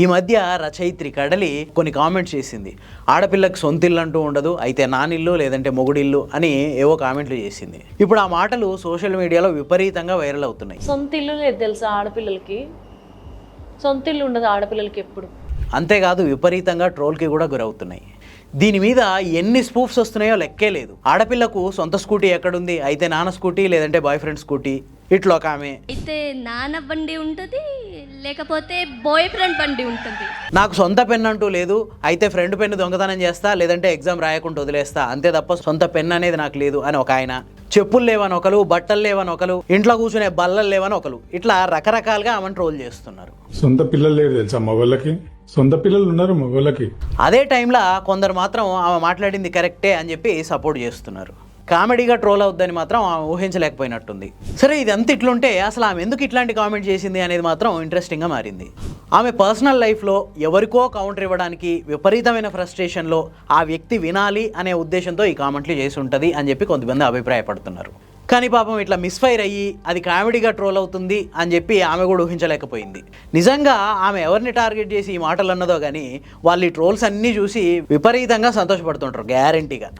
ఈ మధ్య రచయిత్రి కడలి కొన్ని కామెంట్స్ చేసింది. ఆడపిల్లకి సొంతిల్లు అంటూ ఉండదు అయితే నానిల్లు లేదంటే మొగుడిల్లు అని ఏవో కామెంట్లు చేసింది. ఇప్పుడు ఆ మాటలు సోషల్ మీడియాలో విపరీతంగా వైరల్ అవుతున్నాయి. సొంత ఇల్లు లేదు తెలుసా ఆడపిల్లలకి? సొంత ఇల్లు ఉండదు ఆడపిల్లలకి ఎప్పుడు. అంతేకాదు విపరీతంగా ట్రోల్కి కూడా గురవుతున్నాయి. దీని మీద ఎన్ని స్పూఫ్స్ వస్తున్నాయో లెక్కే లేదు. ఆడపిల్లకు సొంత స్కూటీ ఎక్కడుంది? అయితే నాన్న స్కూటీ లేదంటే బాయ్ ఫ్రెండ్ స్కూటీ ఇట్లా ఒక ఆమె అయితే నాన్న బండి ఉంటుంది లేకపోతే బాయ్ ఫ్రెండ్ బండి ఉంటుంది. నాకు సొంత పెన్ అంటూ లేదు అయితే ఫ్రెండ్ పెన్ దొంగతనం చేస్తా లేదంటే ఎగ్జామ్ రాయకుండా వదిలేస్తా అంతే తప్ప సొంత పెన్ అనేది నాకు లేదు అని ఒక ఆయన. చెప్పులు లేవని ఒకరు బట్టలు లేవని ఒకరు ఇంట్లో కూర్చునే బల్లలు లేవని ఒకరు ఇట్లా రకరకాలుగా ఆమెను ట్రోల్ చేస్తున్నారు. సొంత పిల్లలు లేరు తెలుసా మగవాళ్ళకి? సొంత పిల్లలు ఉన్నారు మగవాళ్ళకి. అదే టైంలో కొందరు మాత్రం ఆమె మాట్లాడింది కరెక్టే అని చెప్పి సపోర్ట్ చేస్తున్నారు. కామెడీగా ట్రోల్ అవుద్దని మాత్రం ఆమె ఊహించలేకపోయినట్టుంది. సరే ఇది అంత ఇట్లుంటే అసలు ఆమె ఎందుకు ఇట్లాంటి కామెంట్ చేసింది అనేది మాత్రం ఇంట్రెస్టింగ్గా మారింది. ఆమె పర్సనల్ లైఫ్లో ఎవరికో కౌంటర్ ఇవ్వడానికి విపరీతమైన ఫ్రస్ట్రేషన్లో ఆ వ్యక్తి వినాలి అనే ఉద్దేశంతో ఈ కామెంట్లు చేసి ఉంటుంది అని చెప్పి కొంతమంది అభిప్రాయపడుతున్నారు. కానీ పాపం ఇట్లా మిస్ఫైర్ అయ్యి అది కామెడీగా ట్రోల్ అవుతుంది అని చెప్పి ఆమె కూడా ఊహించలేకపోయింది. నిజంగా ఆమె ఎవరిని టార్గెట్ చేసి ఈ మాటలు అన్నదో కానీ వాళ్ళు ఈ ట్రోల్స్ అన్నీ చూసి విపరీతంగా సంతోషపడుతుంటారు గ్యారంటీగా